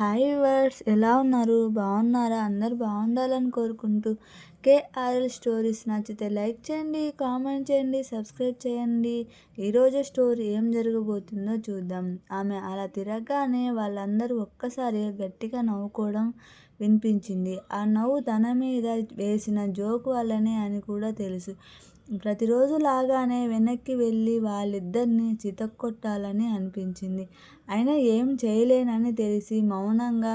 Hi words ఎలా ఉన్నారు? బాగున్నారా? అందరు బాగుండాలని కోరుకుంటూ కేఆర్ఎల్ స్టోరీస్ నచ్చితే లైక్ చేయండి కామెంట్ చేయండి సబ్స్క్రైబ్ చేయండి. ఈరోజు స్టోరీ ఏం జరగబోతుందో చూద్దాం. ఆమె అలా తిరగగానే వాళ్ళందరూ ఒక్కసారి గట్టిగా నవ్వుకోవడం వినిపించింది. ఆ నవ్వు తన మీద వేసిన జోక్ వల్లనే అని కూడా తెలుసు. ప్రతిరోజు లాగానే వెనక్కి వెళ్ళి వాళ్ళిద్దరిని చితక్కొట్టాలని అనిపించింది. అయినా ఏం చేయలేనని తెలిసి మౌనంగా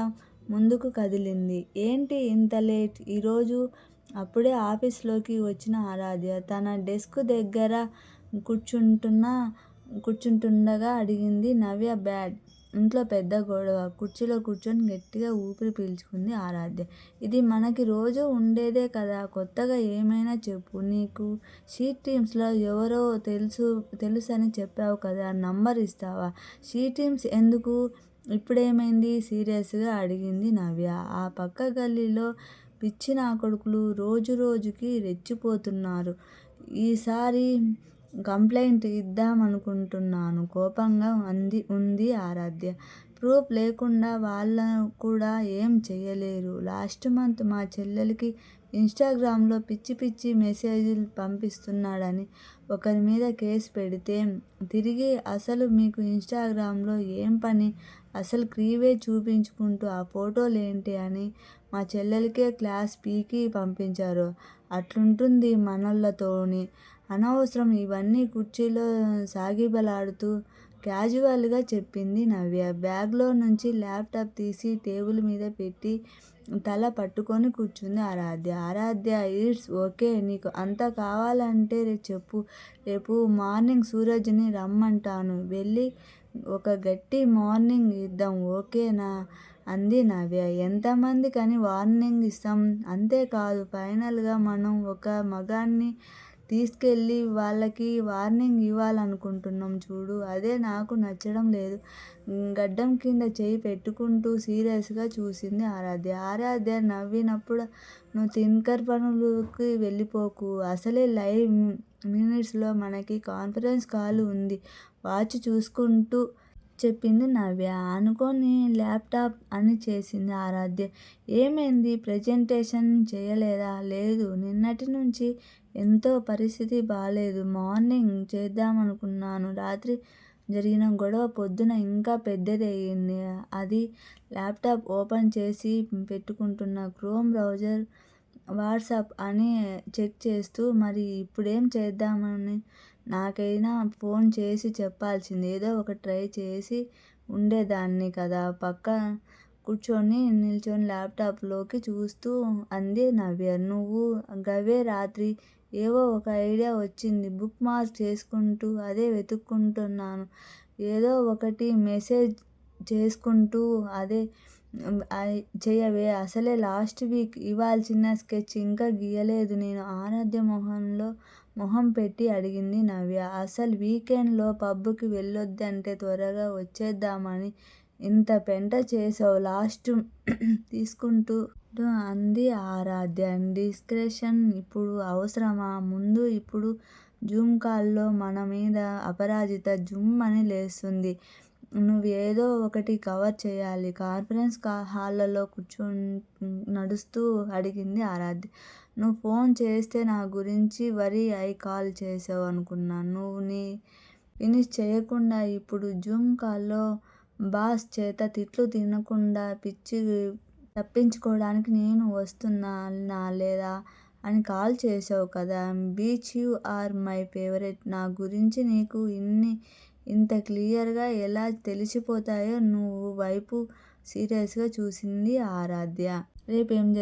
ముందుకు కదిలింది. ఏంటి ఇంత లేట్? ఈరోజు అప్పుడే ఆఫీస్లోకి వచ్చిన ఆరాధ్య తన డెస్క్ దగ్గర కూర్చుంటున్న కూర్చుంటుండగా అడిగింది నవ్య బ్యాడ్ ఇంట్లో పెద్ద గొడవ కుర్చీలో కూర్చొని గట్టిగా ఊపిరి పీల్చుకుంది ఆరాధ్య. ఇది మనకి రోజు ఉండేదే కదా కొత్తగా ఏమైనా చెప్పు. నీకు షీ టీమ్స్లో ఎవరో తెలుసు తెలుసని చెప్పావు కదా నంబర్ ఇస్తావా? షీ టీమ్స్ ఎందుకు? ఇప్పుడేమైంది? సీరియస్గా అడిగింది నవ్య. ఆ పక్క గల్లీలో పిచ్చి నా కొడుకులు రోజు రోజుకి రెచ్చిపోతున్నారు. ఈసారి కంప్లైంట్ ఇద్దామనుకుంటున్నాను. కోపంగా అంది ఉంది ఆరాధ్య. ప్రూఫ్ లేకుండా వాళ్ళ కూడా ఏం చేయలేరు. లాస్ట్ మంత్ మా చెల్లెలకి ఇన్స్టాగ్రామ్లో పిచ్చి పిచ్చి మెసేజ్లు పంపిస్తున్నాడని ఒకరి మీద కేసు పెడితే తిరిగి అసలు మీకు ఇన్స్టాగ్రామ్లో ఏం పని? అసలు క్రీవే చూపించుకుంటూ ఆ ఫోటోలు ఏంటి అని మా చెల్లెలకే క్లాస్ పీకి పంపించారు. అట్లుంటుంది మనళ్ళతోని. అనవసరం ఇవన్నీ కుర్చీలో సాగిబలాడుతూ క్యాజువల్గా చెప్పింది నవ్య. బ్యాగ్లో నుంచి ల్యాప్టాప్ తీసి టేబుల్ మీద పెట్టి తల పట్టుకొని కూర్చుంది ఆరాధ్య. ఆరాధ్య ఇట్స్ ఓకే నీకు అంత కావాలంటే చెప్పు. రేపు మార్నింగ్ సూరజ్ని రమ్మంటాను. వెళ్ళి ఒక గట్టి మార్నింగ్ ఇద్దాం ఓకేనా? అంది నవ్య. ఎంతమంది కానీ వార్నింగ్ ఇస్తాం? అంతేకాదు ఫైనల్గా మనం ఒక మగాన్ని తీసుకెళ్ళి వాళ్ళకి వార్నింగ్ ఇవ్వాలనుకుంటున్నాం చూడు. అదే నాకు నచ్చడం లేదు. గడ్డం కింద చేయి పెట్టుకుంటూ సీరియస్గా చూసింది ఆరాధ్య. ఆరాధ్య నవ్వినప్పుడు నువ్వు తిన్కర్ పనులకి వెళ్ళిపోకు. అసలే లైవ్ మినిట్స్లో మనకి కాన్ఫరెన్స్ కాల్ ఉంది. వాచ్ చూసుకుంటూ చెప్పింది నవ్య. అనుకొని ల్యాప్టాప్ అని చేసింది ఆరాధ్య. ఏమైంది? ప్రజెంటేషన్ చేయలేదా? లేదు. నిన్నటి నుంచి ఎంతో పరిస్థితి బాగాలేదు మార్నింగ్ చేద్దామనుకున్నాను. రాత్రి జరిగిన గొడవ పొద్దున ఇంకా పెద్దది అయ్యింది అది ల్యాప్టాప్ ఓపెన్ చేసి పెట్టుకుంటున్న క్రోమ్ బ్రౌజర్ వాట్సాప్ అని చెక్ చేస్తూ మరి ఇప్పుడేం చేద్దామని నాకైనా ఫోన్ చేసి చెప్పాల్సింది. ఏదో ఒక ట్రై చేసి ఉండేదాన్ని కదా. పక్క కూర్చొని నిల్చొని ల్యాప్టాప్లోకి చూస్తూ అంది నవ్య. నువ్వు గవే రాత్రి ఏవో ఒక ఐడియా వచ్చింది. బుక్ మార్క్ చేసుకుంటూ అదే వెతుక్కుంటున్నాను. ఏదో ఒకటి మెసేజ్ చేసుకుంటూ అదే చేయవే అసలే లాస్ట్ వీక్ ఇవ్వాల్సిన స్కెచ్ ఇంకా గీయలేదు. నేను ఆరాధ్య మొహంలో మొహం పెట్టి అడిగింది నవ్య. అసలు వీకెండ్లో పబ్కి వెళ్ళొద్దంటే త్వరగా వచ్చేద్దామని ఇంత పెంట చేసావు లాస్ట్ తీసుకుంటూ అంది ఆరాధ్య. డిస్క్రిప్షన్ ఇప్పుడు అవసరమా? ముందు ఇప్పుడు జూమ్ కాల్లో మన మీద అపరాజిత జుమ్ అని లేస్తుంది. నువ్వు ఏదో ఒకటి కవర్ చేయాలి. కాన్ఫరెన్స్ కా హాల్లో కూర్చో నడుస్తూ అడిగింది ఆరాధ్య. నువ్వు ఫోన్ చేస్తే నా గురించి వరి అయి కాల్ చేసావు అనుకున్నాను నువ్వు నీ ఫినిష్ చేయకుండా ఇప్పుడు జూమ్ కాల్లో బాస్ చేత తిట్లు తినకుండా పిచ్చి తప్పించుకోవడానికి నేను వస్తున్నా లేదా అని కాల్ చేసావు కదా. Beach you are my favourite. నా గురించి నీకు ఇన్ని ఇంత క్లియర్గా ఎలా తెలిసిపోతాయో నువ్వు వైపు సీరియస్గా చూసింది ఆరాధ్య. రేపేం